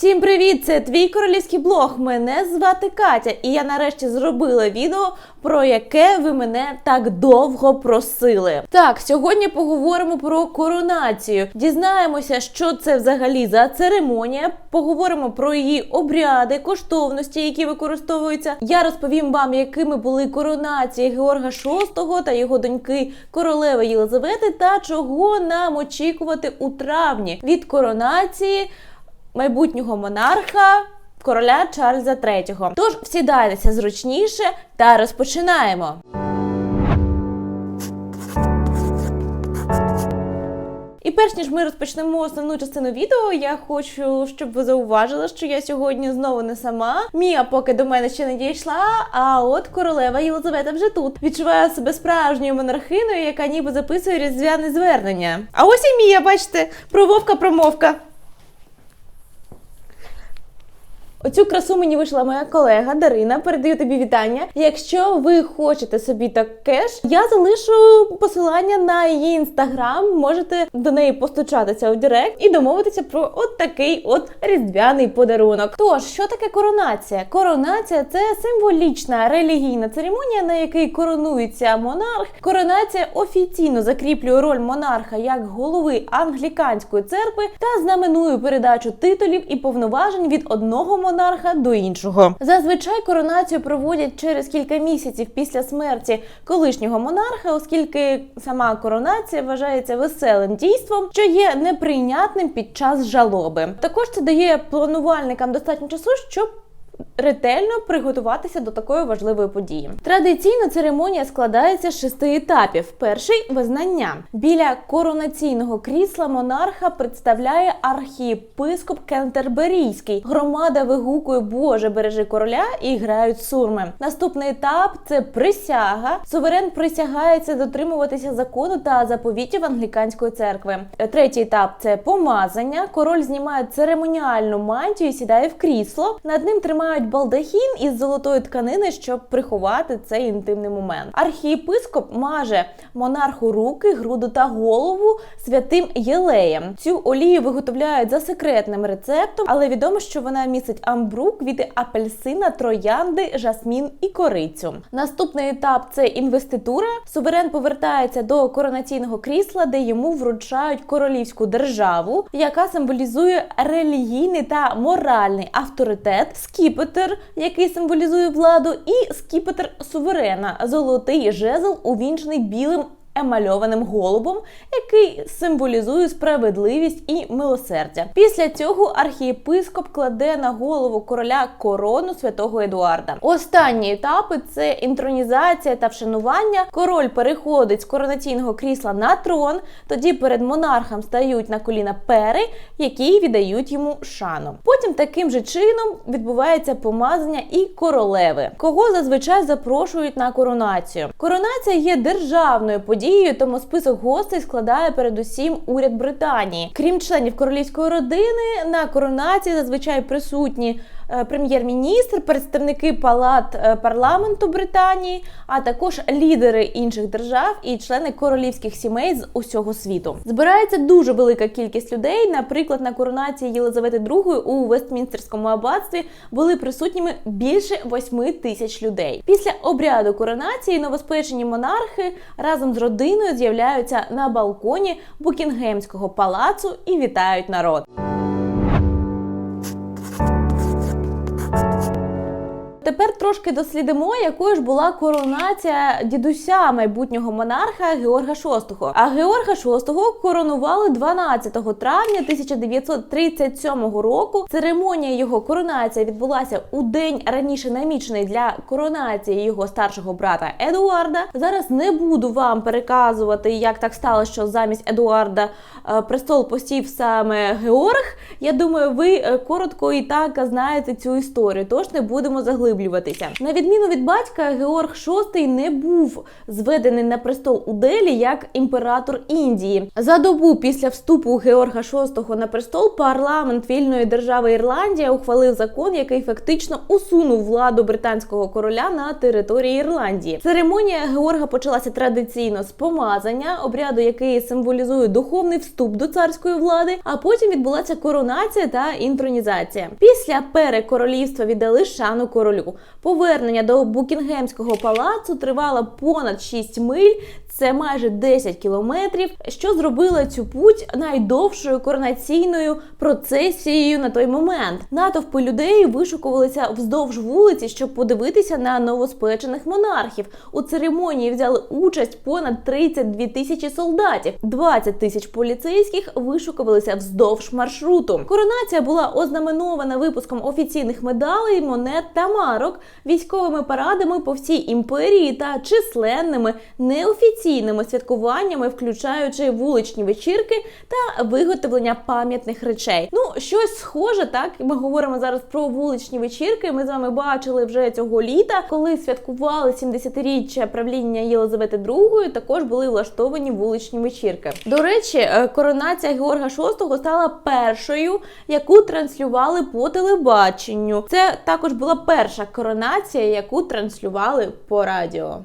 Всім привіт! Це твій королівський блог. Мене звати Катя, і я нарешті зробила відео, про яке ви мене так довго просили. Так, сьогодні поговоримо про коронацію. Дізнаємося, що це взагалі за церемонія. Поговоримо про її обряди, коштовності, які використовуються. Я розповім вам, якими були коронації Георга VI та його доньки королеви Єлизавети, та чого нам очікувати у травні від коронації майбутнього монарха. Короля Чарльза III. Тож всідайтеся зручніше та розпочинаємо. І перш ніж ми розпочнемо основну частину відео, я хочу, щоб ви зауважили, що я сьогодні знову не сама. Мія поки до мене ще не дійшла. А от королева Єлизавета вже тут відчуває себе справжньою монархиною, яка ніби записує різдвяне звернення. А ось і Мія, бачите, про вовка промовка. Оцю красу мені вийшла моя колега Дарина. Передаю тобі вітання. Якщо ви хочете собі таке ж, я залишу посилання на її інстаграм. Можете до неї постучатися у Директ і домовитися про от такий от різдвяний подарунок. Тож, що таке коронація? Коронація це символічна релігійна церемонія, на якій коронується монарх. Коронація офіційно закріплює роль монарха як голови англіканської церкви та знаменує передачу титулів і повноважень від одного монарха монарха до іншого. Зазвичай коронацію проводять через кілька місяців після смерті колишнього монарха, оскільки сама коронація вважається веселим дійством, що є неприйнятним під час жалоби. Також це дає планувальникам достатньо часу, щоб ретельно приготуватися до такої важливої події. Традиційно церемонія складається з шести етапів. Перший визнання. Біля коронаційного крісла монарха представляє архієпископ Кентерберійський. Громада вигукує Боже бережи короля і грають сурми. Наступний етап це присяга. Суверен присягається дотримуватися закону та заповітів англіканської церкви. Третій етап це помазання. Король знімає церемоніальну мантію і сідає в крісло. Над ним тримають балдахін із золотої тканини, щоб приховати цей інтимний момент. Архієпископ маже монарху руки, груду та голову святим єлеєм. Цю олію виготовляють за секретним рецептом, але відомо, що вона містить амбру, квіти апельсина, троянди, жасмін і корицю. Наступний етап це інвеститура. Суверен повертається до коронаційного крісла, де йому вручають королівську державу, яка символізує релігійний та моральний авторитет. Скіпетр, який символізує владу, і скіпетр суверена, золотий жезл, увінчений білим емальованим голубом, який символізує справедливість і милосердя. Після цього архієпископ кладе на голову короля корону святого Едуарда. Останні етапи це інтронізація та вшанування. Король переходить з коронаційного крісла на трон. Тоді перед монархом стають на коліна пери, які віддають йому шану. Потім таким же чином відбувається помазання і королеви, кого зазвичай запрошують на коронацію. Коронація є державною подією подією, тому список гостей складає передусім уряд Британії. Крім членів королівської родини, на коронації зазвичай присутні прем'єр-міністр, представники палат е, парламенту Британії, а також лідери інших держав і члени королівських сімей з усього світу. Збирається дуже велика кількість людей. Наприклад, на коронації Єлизавети II у Вестмінстерському аббатстві були присутніми більше 8 тисяч людей. Після обряду коронації новоспечені монархи разом з родиною з'являються на балконі Букінгемського палацу і вітають народ. Тепер трошки дослідимо, якою ж була коронація дідуся майбутнього монарха Георга VI. А Георга VI коронували 12 травня 1937 року. Церемонія його коронації відбулася у день раніше намічений для коронації його старшого брата Едуарда. Зараз не буду вам переказувати, як так сталося, що замість Едуарда е, престол посів саме Георг. Я думаю, ви е, коротко і так знаєте цю історію, тож не будемо заглиблюватись. Народитися. На відміну від батька, Георг VI не був зведений на престол у Делі як імператор Індії. За добу після вступу Георга VI на престол парламент вільної держави Ірландія ухвалив закон, який фактично усунув владу британського короля на території Ірландії. Церемонія Георга почалася традиційно з помазання, обряду, який символізує духовний вступ до царської влади. А потім відбулася коронація та інтронізація. Після перекоролівства віддали шану королю. Повернення до Букінгемського палацу тривало понад 6 миль. Це майже 10 кілометрів, що зробило цю путь найдовшою коронаційною процесією на той момент. Натовпи людей вишукувалися вздовж вулиці, щоб подивитися на новоспечених монархів. У церемонії взяли участь понад 32 тисячі солдатів, 20 тисяч поліцейських вишукувалися вздовж маршруту. Коронація була ознаменована випуском офіційних медалей, монет та марок, військовими парадами по всій імперії та численними неофіційними святкуваннями, включаючи вуличні вечірки та виготовлення пам'ятних речей. Ну, щось схоже, так ми говоримо зараз про вуличні вечірки. Ми з вами бачили вже цього літа, коли святкували 70-річчя правління Єлизавети II, Також були влаштовані вуличні вечірки. До речі, е, коронація Георга VI стала першою, яку транслювали по телебаченню. Це також була перша коронація, яку транслювали по радіо.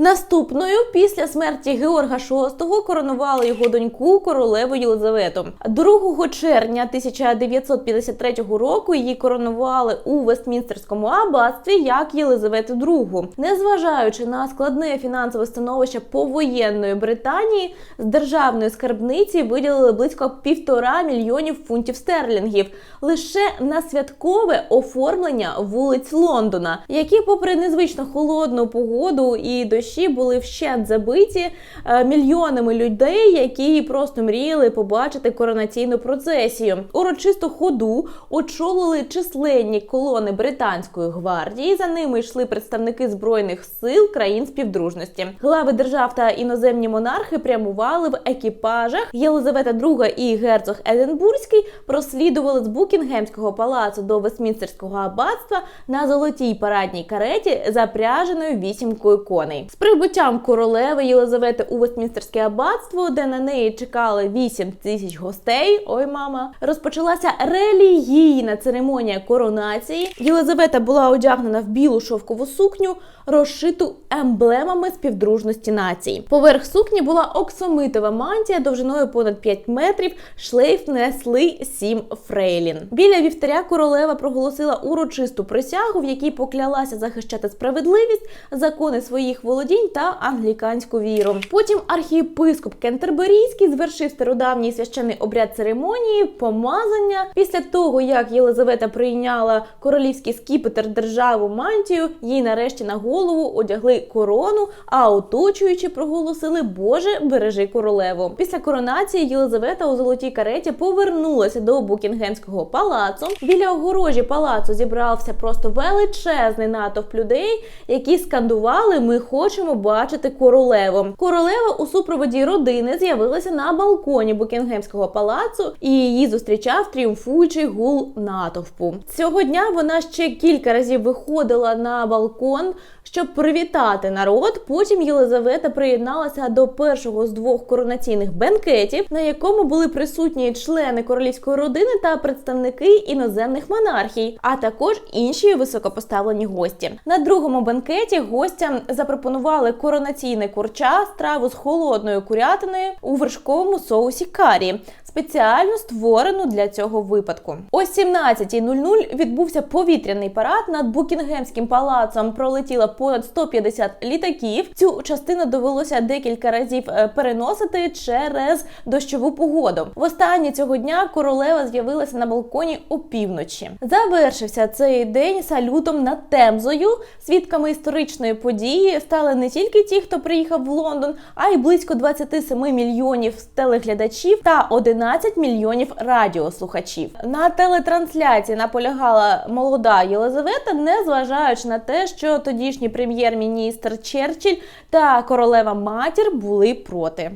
Наступною після смерті Георга VI коронували його доньку королеву Єлизавету. 2 червня 1953 року її коронували у Вестмінстерському аббатстві як Єлизавету II. Незважаючи на складне фінансове становище повоєнної Британії, з державної скарбниці виділили близько півтора мільйонів фунтів стерлінгів лише на святкове оформлення вулиць Лондона, які, попри незвично холодну погоду і дощі, дощі були вщент забиті е, мільйонами людей, які просто мріяли побачити коронаційну процесію. Урочисту ходу очолили численні колони британської гвардії. За ними йшли представники збройних сил країн співдружності. Глави держав та іноземні монархи прямували в екіпажах. Єлизавета II і герцог Единбурзький прослідували з Букінгемського палацу до Вестмінстерського аббатства на золотій парадній кареті, запряженою вісімкою коней прибуттям королеви Єлизавети у Вестмінстерське аббатство, де на неї чекали 8 тисяч гостей. Ой, мама, розпочалася релігійна церемонія коронації. Єлизавета була одягнена в білу шовкову сукню, розшиту емблемами співдружності націй. Поверх сукні була оксомитова мантія довжиною понад 5 метрів. Шлейф несли сім фрейлін. Біля вівтаря королева проголосила урочисту присягу, в якій поклялася захищати справедливість, закони своїх володінь володінь та англіканську віру. Потім архієпископ Кентерберійський звершив стародавній священний обряд церемонії, помазання. Після того, як Єлизавета прийняла королівський скіпетр державу мантію, їй нарешті на голову одягли корону, а оточуючи проголосили Боже, бережи королеву. Після коронації Єлизавета у золотій кареті повернулася до Букінгемського палацу. Біля огорожі палацу зібрався просто величезний натовп людей, які скандували Ми хочемо хочемо бачити королеву. Королева у супроводі родини з'явилася на балконі Букінгемського палацу і її зустрічав тріумфуючий гул натовпу. Цього дня вона ще кілька разів виходила на балкон щоб привітати народ. Потім Єлизавета приєдналася до першого з двох коронаційних бенкетів, на якому були присутні члени королівської родини та представники іноземних монархій, а також інші високопоставлені гості. На другому бенкеті гостям запропонували коронаційне курча, страву з холодною курятиною у вершковому соусі карі спеціально створену для цього випадку. О 17.00 відбувся повітряний парад над Букінгемським палацом. Пролетіло понад 150 літаків. Цю частину довелося декілька разів е, переносити через дощову погоду. Востаннє цього дня королева з'явилася на балконі опівночі. Завершився цей день салютом над Темзою. Свідками історичної події стали не тільки ті, хто приїхав в Лондон, а й близько 27 мільйонів телеглядачів та 11 12 мільйонів радіослухачів. На телетрансляції наполягала молода Єлизавета, не зважаючи на те, що тодішній прем'єр-міністр Черчилль та королева матір були проти.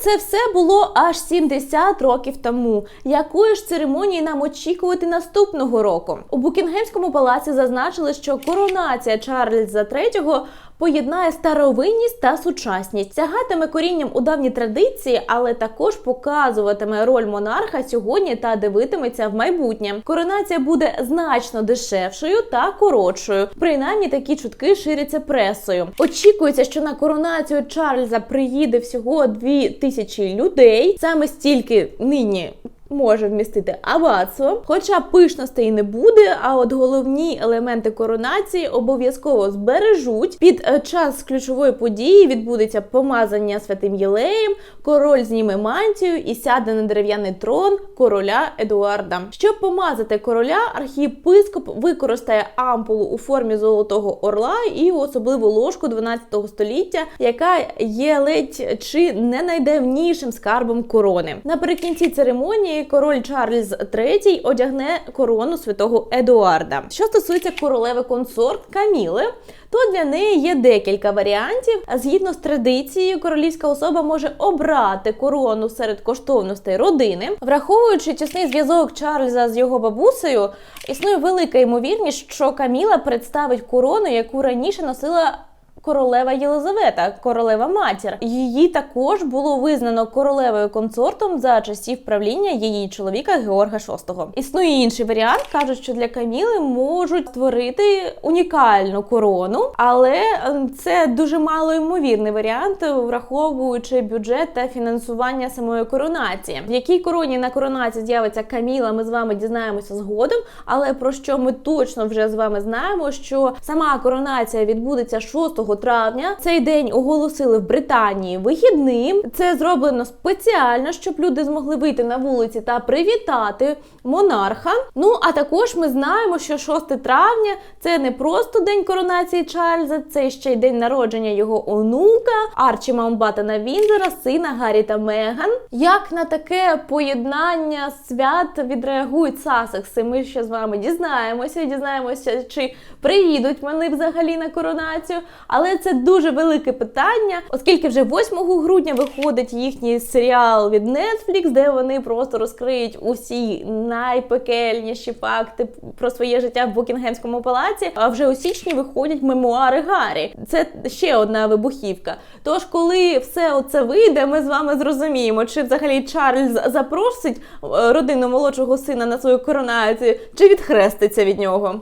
Це все було аж 70 років тому. Якої ж церемонії нам очікувати наступного року? У Букінгемському палаці зазначили, що коронація Чарльза III поєднає старовинність та сучасність, сягатиме корінням у давні традиції, але також показуватиме роль монарха сьогодні та дивитиметься в майбутнє. Коронація буде значно дешевшою та коротшою. Принаймні такі чутки ширяться пресою. Очікується, що на коронацію Чарльза приїде всього дві тисячі людей. Саме стільки нині може вмістити аббатство. Хоча пишностей не буде, а от головні елементи коронації обов'язково збережуть. Під е, час ключової події відбудеться помазання святим Єлеєм, король зніме мантію і сяде на дерев'яний трон короля Едуарда. Щоб помазати короля, архієпископ використає ампулу у формі золотого орла і особливу ложку 12 століття, яка є ледь чи не найдавнішим скарбом корони. Наприкінці церемонії король Чарльз III одягне корону святого Едуарда. Що стосується королеви консорт Каміли, то для неї є декілька варіантів. Згідно з традицією, королівська особа може обрати корону серед коштовностей родини, враховуючи тісний зв'язок Чарльза з його бабусею, існує велика ймовірність, що Каміла представить корону, яку раніше носила. Королева Єлизавета, королева матір. Її також було визнано королевою консортом за часів правління її чоловіка Георга VI. Існує інший варіант, кажуть, що для Каміли можуть створити унікальну корону, але ем, це дуже мало ймовірний варіант, враховуючи бюджет та фінансування самої коронації. В якій короні на коронації з'явиться Каміла, ми з вами дізнаємося згодом. Але про що ми точно вже з вами знаємо, що сама коронація відбудеться 6 травня. Цей день оголосили в Британії вихідним. Це зроблено спеціально, щоб люди змогли вийти на вулиці та привітати монарха. Ну а також ми знаємо, що 6 травня це не просто день коронації Чарльза, це ще й день народження його онука Арчі Маумбатена Вінзера, сина Гаррі та Меган. Як на таке поєднання свят відреагують Сасекси? Ми ще з вами дізнаємося, дізнаємося, чи приїдуть вони взагалі на коронацію. Але це дуже велике питання, оскільки вже 8 грудня виходить їхній серіал від Netflix, де вони просто розкриють усі найпекельніші факти про своє життя в Букінгемському палаці. А вже у січні виходять мемуари Гаррі. Це ще одна вибухівка. Тож, коли все оце вийде, ми з вами зрозуміємо, чи взагалі Чарльз запросить е, родину молодшого сина на свою коронацію, чи відхреститься від нього.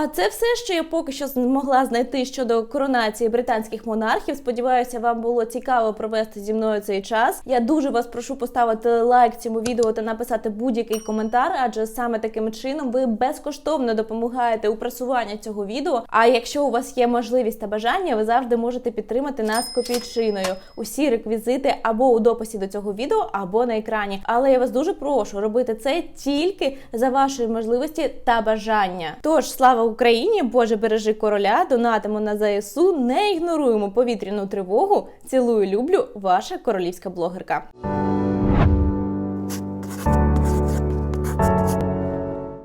А це все, що я поки що змогла знайти щодо коронації британських монархів. Сподіваюся, вам було цікаво провести зі мною цей час. Я дуже вас прошу поставити лайк цьому відео та написати будь-який коментар, адже саме таким чином ви безкоштовно допомагаєте у просуванні цього відео. А якщо у вас є можливість та бажання, ви завжди можете підтримати нас копійчиною. Усі реквізити або у дописі до цього відео, або на екрані. Але я вас дуже прошу робити це тільки за вашої можливості та бажання. Тож слава Україні! Боже бережи короля, донатимо на ЗСУ, не ігноруємо повітряну тривогу. Цілую, люблю, ваша королівська блогерка.